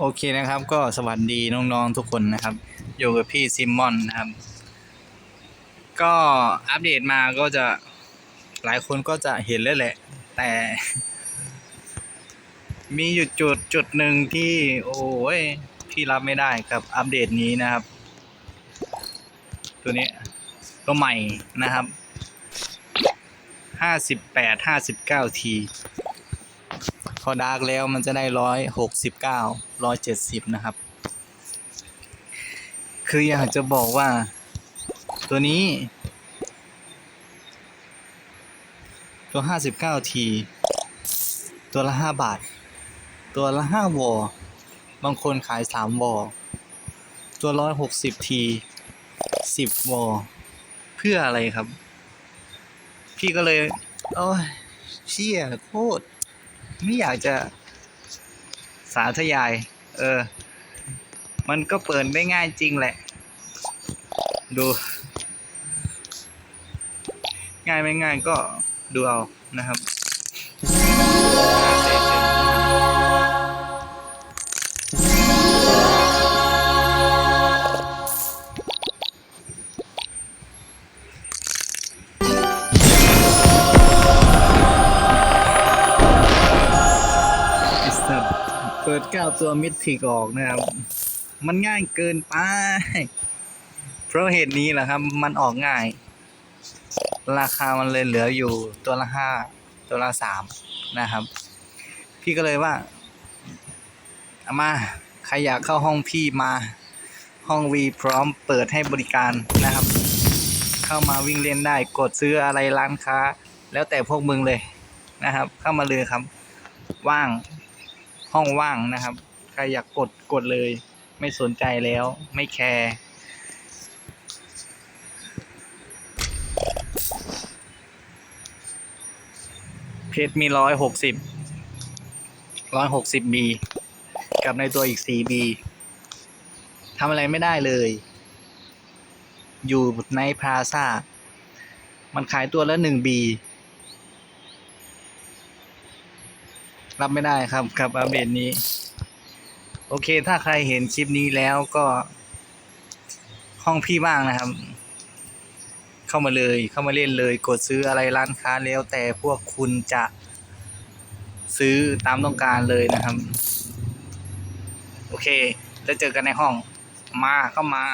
โอเคนะครับก็สวัสดีน้องๆทุกคนนะครับ อยู่กับพี่ซิมมอนนะครับ ก็อัปเดตมาก็จะหลายคนก็จะเห็นแล้วแหละ แต่ มีอยู่จุดจุดหนึ่งที่ โอ้ยพี่รับไม่ได้กับอัปเดตนี้นะครับ ตัวนี้ตัวใหม่นะครับห้าสิบแปดห้าสิบเก้าที อดาร์กแล้วมันจะได้ร้อยหกสิบเก้าร้อยเจ็ดสิบนะครับ คืออยากจะบอกว่า ตัวนี้ ตัวห้าสิบเก้าที ตัวละห้าบาท ตัวละห้าวอ บางคนขายสามวอ ตัวร้อยหกสิบทีสิบวอ เพื่ออะไรครับ พี่ก็เลย โอ้ยเชี่ยโคตร ไม่อยากจะสาธยาย เออ มันก็เปิดได้ง่ายจริงแหละ ดู ง่ายไม่ง่ายก็ดูเอานะครับ ปิดเก้าตัวมิดทิกออกนะครับ มันง่ายเกินไป เพราะเหตุนี้แหละครับ มันออกง่าย ราคามันเลยเหลืออยู่ตัวละห้าตัวละสามนะครับ พี่ก็เลยว่าอามาใครอยากเข้าห้องพี่มาห้องวีพร้อมเปิดให้บริการนะครับ เข้ามาวิ่งเล่นได้กดซื้ออะไรร้านค้า แล้วแต่พวกมึงเลยนะครับ เข้ามาเลยครับ ว่าง ห้องว่างนะครับ ใครอยากกดกดเลย ไม่สนใจแล้วไม่แคร์เพชรมีร้อยหกสิบร้อยหกสิบบีกับในตัวอีกสี่บีทำอะไรไม่ได้เลย อยู่ในพลาซ่า มันขายตัวละหนึ่งบี รับไม่ได้ครับกับอัปเดตนี้ โอเค ถ้าใครเห็นคลิปนี้แล้วก็ ห้องพี่บ้างนะครับ เข้ามาเลยเข้ามาเล่นเลย กดซื้ออะไรร้านค้าแล้ว แต่พวกคุณจะซื้อตามต้องการเลยนะครับ โอเค แล้วเจอกันในห้อง มาเข้ามา